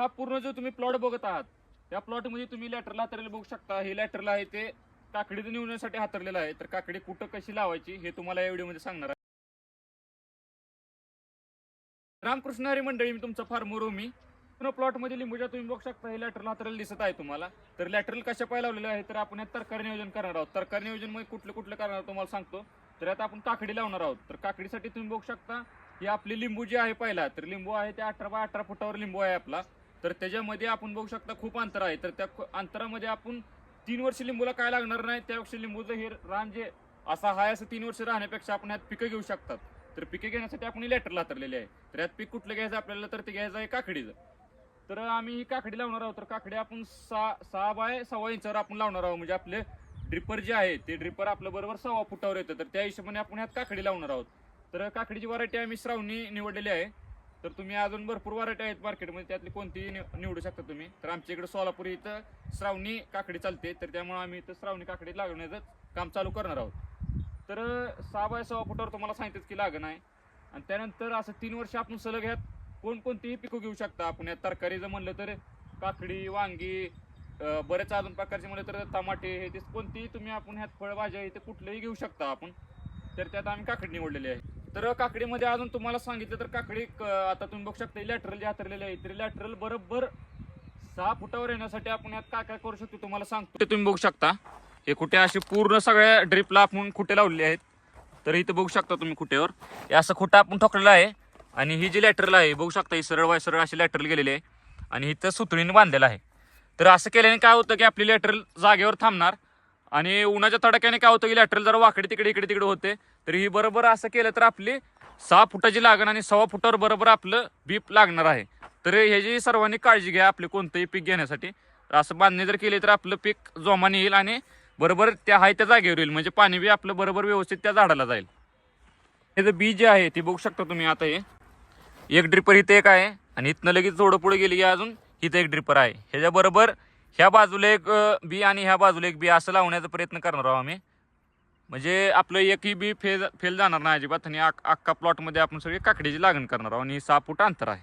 हा पूर्ण जो तुम्ही प्लॉट बघत आहात त्या प्लॉटमध्ये तुम्ही लॅटरला हातरलेलं बघू शकता. हे लॅटरला आहे ते काकडीचं निवडण्यासाठी हातरलेलं आहे. तर काकडी कुठं कशी लावायची हे तुम्हाला या व्हिडिओमध्ये सांगणार आहे. रामकृष्ण हरी मंडळी मी तुमचा फार्मर मी. पूर्ण प्लॉटमध्ये लिंबूच्या तुम्ही बघू शकता हे लॅटरल हातरल दिसत आहे तुम्हाला. तर लॅटरल कशा पाय लावलेलं आहे तर आपण यात तरकारी नियोजन करणार आहोत. तरकारी नियोजन कुठलं कुठलं करणार आहोत तुम्हाला सांगतो. तर आता आपण काकडी लावणार आहोत. तर काकडीसाठी तुम्ही बघू शकता ही आपली लिंबू जी आहे पहिला तर लिंबू आहे ते अठरा बाय अठरा फुटावर लिंबू आहे आपला. तर त्याच्यामध्ये आपण बघू शकता खूप अंतर आहे. तर त्या अंतरामध्ये आपण तीन वर्ष लिंबूला काय लागणार नाही. त्यापेक्षा लिंबूचं हे रान जे असा हाय असं तीन वर्ष राहण्यापेक्षा आपण यात पिकं घेऊ शकतात. तर पिके घेण्यासाठी आपण लेटर लातरलेले आहे. तर यात पीक कुठलं घ्यायचं आपल्याला तर ते घ्यायचं आहे काकडीचं. तर आम्ही ही काकडी लावणार आहोत. तर काकडी आपण सहा सहा बाय सव्वा इंचावर आपण लावणार आहोत. म्हणजे आपले ड्रिपर जे आहे ते ड्रिपर आपल्या बरोबर सव्वा फुटावर येतं. तर त्या हिशोबाने आपण यात काकडी लावणार आहोत. तर काकडीची व्हरायटी आम्ही श्रावणी निवडलेली आहे. तर तुम्ही अजून भरपूर व्हरायटी आहेत मार्केटमध्ये त्यातली कोणतीही निवडू शकता तुम्ही. तर आमच्या इकडे सोलापूर इथं श्रावणी काकडी चालते. तर त्यामुळे आम्ही इथं श्रावणी काकडी लागण्याचं काम चालू करणार आहोत. तर सहा बाय सहा फुटावर तुम्हाला सांगितलं की लागण आहे. आणि त्यानंतर असं तीन वर्ष आपण सलग ह्यात कोणकोणतीही पिकं घेऊ शकता. आपण यात तरकारीचं म्हणलं तर काकडी वांगी बरेच अजून प्रकारचे म्हणलं तर टमाटे हे ते कोणतीही तुम्ही आपण ह्यात फळभाज्या इथे कुठलंही घेऊ शकता आपण. तर त्यात आम्ही काकडी निवडलेली आहे. तर काकडीमध्ये अजून तुम्हाला सांगितलं तर काकडी क- आता तुम्ही बघू शकता लॅटरल जे हातरलेले आहे तर लॅटरल बरोबर सहा फुटावर येण्यासाठी आपण यात काय काय करू शकतो तुम्हाला सांगतो. ते तुम्ही बघू शकता हे कुठे असे पूर्ण सगळ्या ड्रिपला आपण कुठे लावलेले आहेत. तर इथं बघू शकता तुम्ही कुठेवर हे असं खुटं आपण ठोकलेलं आहे आणि ही जी लॅटरल आहे बघू शकता ही सरळ वाय सरळ अशी लॅटरल गेलेली आहे आणि इथं सुतळीने बांधलेलं आहे. तर असं केल्याने काय होतं की आपली लॅटरल जागेवर थांबणार. आणि उन्हाच्या तडक्याने काय होतं की लॅटरल जरा वाकडे तिकडे इकडे तिकडे होते. तर ही बरोबर असं केलं तर आपली सहा फुटाची लागण आणि सव्वा फुटावर बरोबर आपलं बीप लागणार आहे. तर ह्याची सर्वांनी काळजी घ्या आपले कोणतंही पीक घेण्यासाठी. असं बांधणी जर केली तर आपलं पीक जोमाने येईल आणि बरोबर त्या आहे त्या जागेवर येईल. म्हणजे पाणी बी आपलं बरोबर व्यवस्थित त्या झाडाला जाईल. हे जे बी जे आहे ते बघू शकता तुम्ही आता हे. एक ड्रिपर इथे एक आहे आणि इथनं लगेच थोडं पुढे गेली की अजून इथं एक ड्रिपर आहे. ह्याच्याबरोबर ह्या बाजूला एक बी आणि ह्या बाजूला एक बी असं लावण्याचा प्रयत्न करणार आहोत आम्ही. म्हणजे आपलं एकही बी फेल फेल जाणार नाही अजिबात आणि अख्खा प्लॉटमध्ये आपण सगळी काकडीची लागण करणार आहोत आणि सहा फूट अंतर आहे.